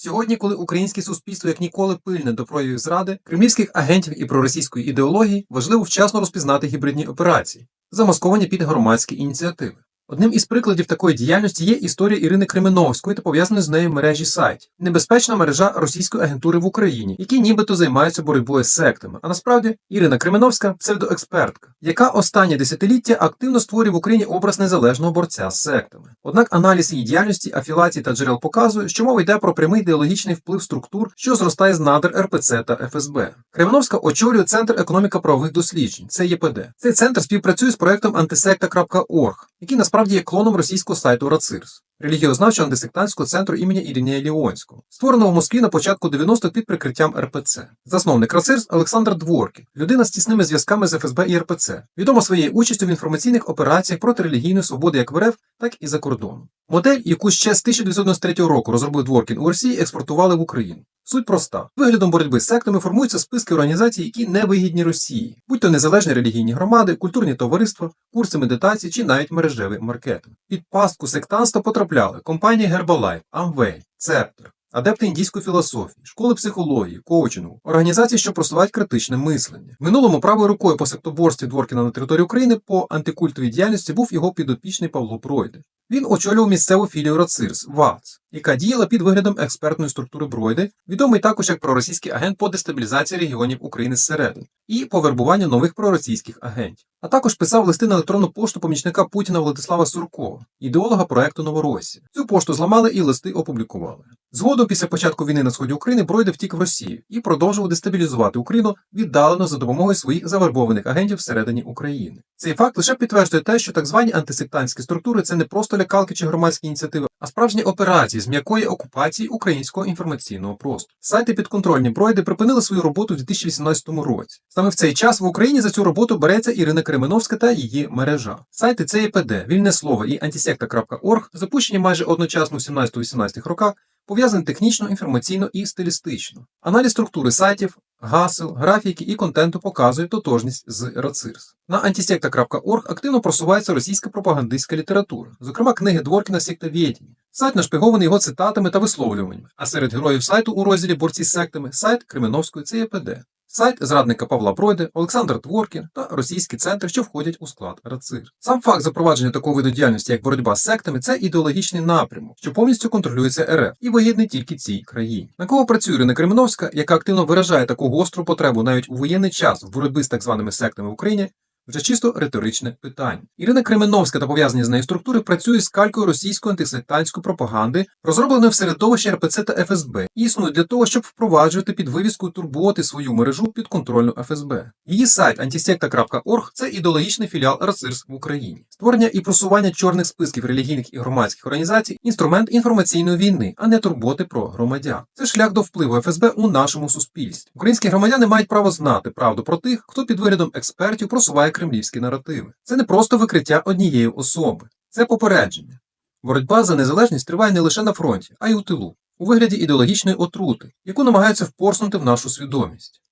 Сьогодні, коли українське суспільство як ніколи пильне до проявів зради, кремлівських агентів і проросійської ідеології, важливо вчасно розпізнати гібридні операції, замасковані під громадські ініціативи. Одним із прикладів такої діяльності є історія Ірини Кременовської та пов'язаної з нею мережі сайтів. Небезпечна мережа російської агентури в Україні, які нібито займаються боротьбою з сектами. А насправді Ірина Кременовська псевдоекспертка, яка останнє десятиліття активно створює в Україні образ незалежного борця з сектами. Однак аналіз її діяльності, афілацій та джерел показує, що мова йде про прямий ідеологічний вплив структур, що зростає з надр РПЦ та ФСБ. Кременовська очолює Центр економіка-правових досліджень, це ЄПД. Цей центр співпрацює з проектом антисекта.орг, який насправді є клоном російського сайту Рацирс. Релігіознавчо антисектантського центру імені Іринія Ліонського, створеного в Москві на початку 90-х під прикриттям РПЦ. Засновник Рацирс Олександр Дворкін, людина з тісними зв'язками з ФСБ і РПЦ, відома своєю участю в інформаційних операціях проти релігійної свободи як в РФ, так і за кордоном. Модель, яку ще з 1993 року розробив Дворкін у Росії, експортували в Україну. Суть проста: виглядом боротьби з сектами формуються списки організацій, які не вигідні Росії, будь то незалежні релігійні громади, культурні товариства, курси медитації чи навіть мережевий маркетинг. Під пастку сектанства потрапляли компанії Herbalife, Amway, Цептер, адепти індійської філософії, школи психології, коучингу, організації, що просувають критичне мислення. В минулому правою рукою по сектоборстві Дворкіна на території України по антикультовій діяльності був його підопічний Павло Пройде. Він очолював місцеву філію Роцирс ВАЦ, яка діяла під виглядом експертної структури Бройди, відомий також як проросійський агент по дестабілізації регіонів України зсередини і по вербуванню нових проросійських агентів. А також писав листи на електронну пошту помічника Путіна Владислава Суркова, ідеолога проекту Новоросія. Цю пошту зламали і листи опублікували. Згодом, після початку війни на сході України, Бройде втік в Росію і продовжував дестабілізувати Україну віддалено за допомогою своїх завербованих агентів всередині України. Цей факт лише підтверджує те, що так звані антисектантські структури це не просто лякалки чи громадські ініціативи, а справжні операції з м'якої окупації українського інформаційного простору. Сайти підконтрольні Бройди припинили свою роботу у 2018 році. Саме в цей час в Україні за цю роботу береться Ірина Кременовська та її мережа. Сайти ЦІПД, Вільне Слово і антисекта.орг запущені майже одночасно в 17-18 роках, пов'язані технічно, інформаційно і стилістично. Аналіз структури сайтів, гасел, графіки і контенту показує тотожність з Рацирс. На antisecta.org активно просувається російська пропагандистська література, зокрема книги Дворкіна «Сектовєдіння». Сайт нашпигований його цитатами та висловлюваннями, а серед героїв сайту у розділі борці з сектами сайт Кременовської ЦЄПД. Сайт зрадника Павла Бройди, Олександр Творкін та російські центри, що входять у склад РАЦИР. Сам факт запровадження такого виду діяльності, як боротьба з сектами, це ідеологічний напрямок, що повністю контролюється РФ і вигідний тільки цій країні. На кого працює Ірина Кременовська, яка активно виражає таку гостру потребу навіть у воєнний час в боротьбі з так званими сектами в Україні, вже чисто риторичне питання. Ірина Кременовська та пов'язані з нею структури працюють з калькою російської антисектантської пропаганди, розробленої в середовищі РПЦ та ФСБ, і існують для того, щоб впроваджувати під вивіскою турботи свою мережу підконтрольну ФСБ. Її сайт antisекта.org – це ідеологічний філіал РСИРС в Україні. Створення і просування чорних списків релігійних і громадських організацій інструмент інформаційної війни, а не турботи про громадян. Це шлях до впливу ФСБ у нашому суспільстві. Українські громадяни мають право знати правду про тих, хто під виглядом експертів просуває кремлівські наративи. Це не просто викриття однієї особи, це попередження. Боротьба за незалежність триває не лише на фронті, а й у тилу, у вигляді ідеологічної отрути, яку намагаються впорснути в нашу свідомість.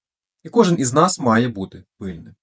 І кожен із нас має бути пильним.